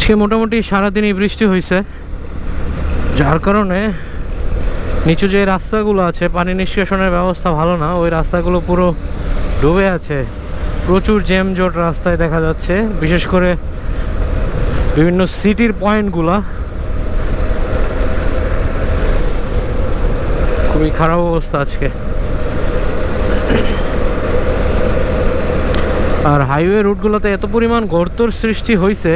আজকে মোটামুটি সারাদিনই বৃষ্টি হয়েছে। যার কারণে নিচু যে রাস্তাগুলো আছে, পানি নিষ্কাশনের ব্যবস্থা ভালো না, ওই রাস্তাগুলো পুরো ডুবে আছে। প্রচুর জ্যাম জট রাস্তায় দেখা যাচ্ছে। বিশেষ করে বিভিন্ন সিটির পয়েন্টগুলা খুবই খারাপ অবস্থা আজকে। আর হাইওয়ে রুটগুলোতে এত পরিমাণ গর্তর সৃষ্টি হয়েছে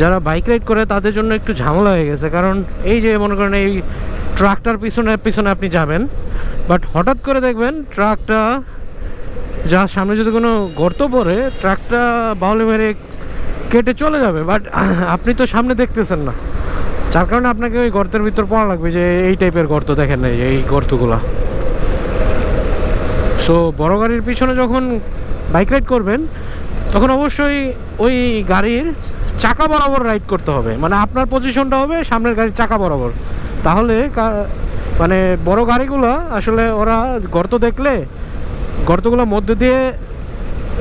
যারা বাইক রাইড করে, তাদের জন্য একটু ঝামেলা হয়ে গেছে। কারণ এই যে মনে করেন এই ট্রাকটার পিছনে পিছনে আপনি যাবেন বাট হঠাৎ করে দেখবেন ট্রাকটা, যার সামনে যদি কোনো গর্ত পড়ে, ট্রাকটা বাউলে মেরে কেটে চলে যাবে। বাট আপনি তো সামনে দেখতেছেন না। যার কারণে আপনাকে ওই গর্তের ভিতর পড়া লাগবে যে, এই টাইপের গর্ত দেখেন এই এই গর্তগুলা। সো বড় গাড়ির পিছনে যখন বাইক রাইড করবেন, তখন অবশ্যই ওই গাড়ির চাকা বরাবর রাইড করতে হবে। মানে আপনার পজিশনটা হবে সামনের গাড়ির চাকা বরাবর। তাহলে মানে বড় গাড়িগুলো আসলে ওরা গর্ত দেখলে, গর্তগুলো মধ্যে দিয়ে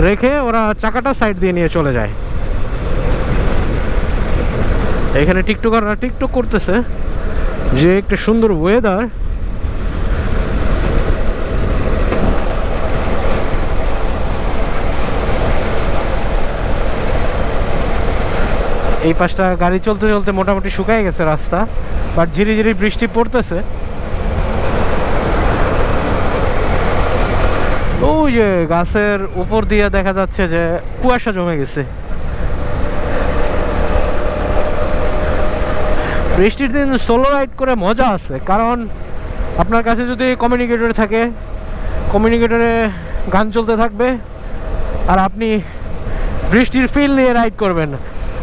রেখে ওরা চাকাটা সাইড দিয়ে নিয়ে চলে যায়। এখানে টিকটকাররা টিকটক করতেছে যে, একটা সুন্দর ওয়েদার এই পাশটা গাড়ি চলতে চলতে মোটামুটি শুকায় গেছে রাস্তা বাট ঝিরি ঝিরি বৃষ্টি পড়তেছে। ওই যে গাছের উপর দিয়ে দেখা যাচ্ছে যে কুয়াশা জমে গেছে। বৃষ্টির দিন সোলো রাইড করে মজা আছে, কারণ আপনার কাছে যদি কমিউনিকেটর থাকে কমিউনিকেটরে গান চলতে থাকবে, আর আপনি বৃষ্টির ফিল নিয়ে রাইড করবেন।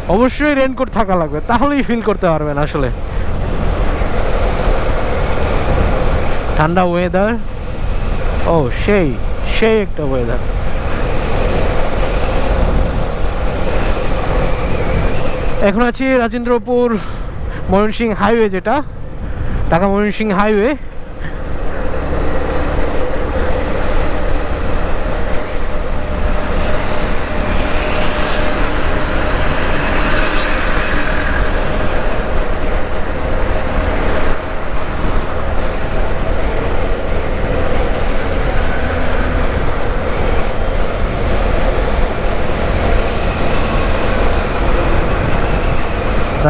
অবশ্যই রেনকোট থাকা লাগবে, তাহলেই ফিল করতে পারবেন আসলে। ঠান্ডা ওয়েদার ও, সেই সেই একটা ওয়েদার এখন আছি রাজেন্দ্রপুর ময়মনসিং হাইওয়ে যেটা, ঢাকা ময়মনসিং হাইওয়ে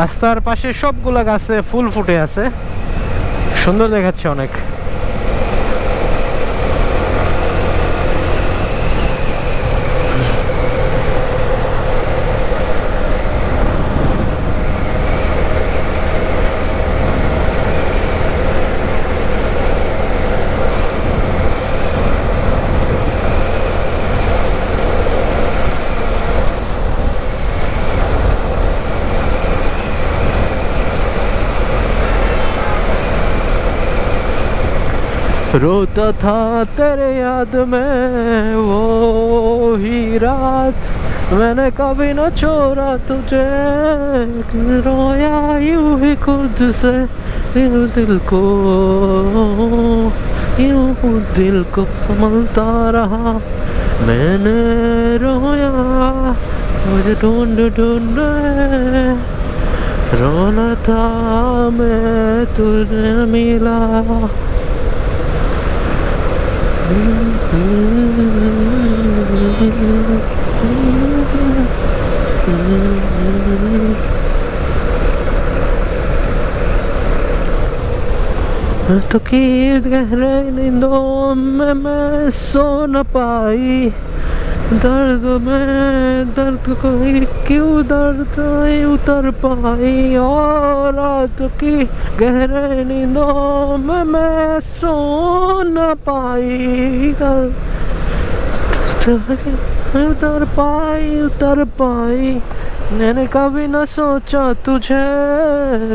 রাস্তার পাশে সবগুলা গাছে ফুল ফুটে আছে। সুন্দর দেখাচ্ছে অনেক। रोता था तेरे याद में, वो ही रात। मैंने कभी न छोड़ा तुझे, रोया यूँ ही खुद से दिल दिल को, यूँ दिल को संभलता रहा। मैंने रोया, मुझे ढूंढ ढूंढ, रोना था मैं तुझे मिला। Tokid gahrein in dom me sona pai दर्द में दर्द कोई क्यों दर्द उतर पाई और रात की गहरे नींदों में मैं सो न पाई। उतर पाई उतर पाई। मैंने कभी न सोचा तुझे,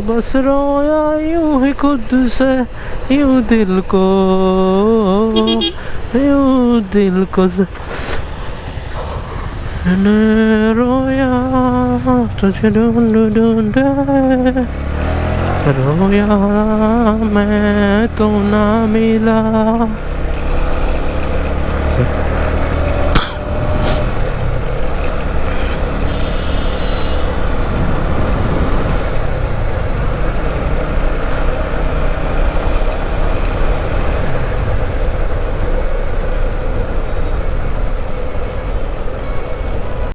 बस रोया यूँ ही खुद से, यूँ दिल को, यूँ दिल को रोया मैं तो ना मिला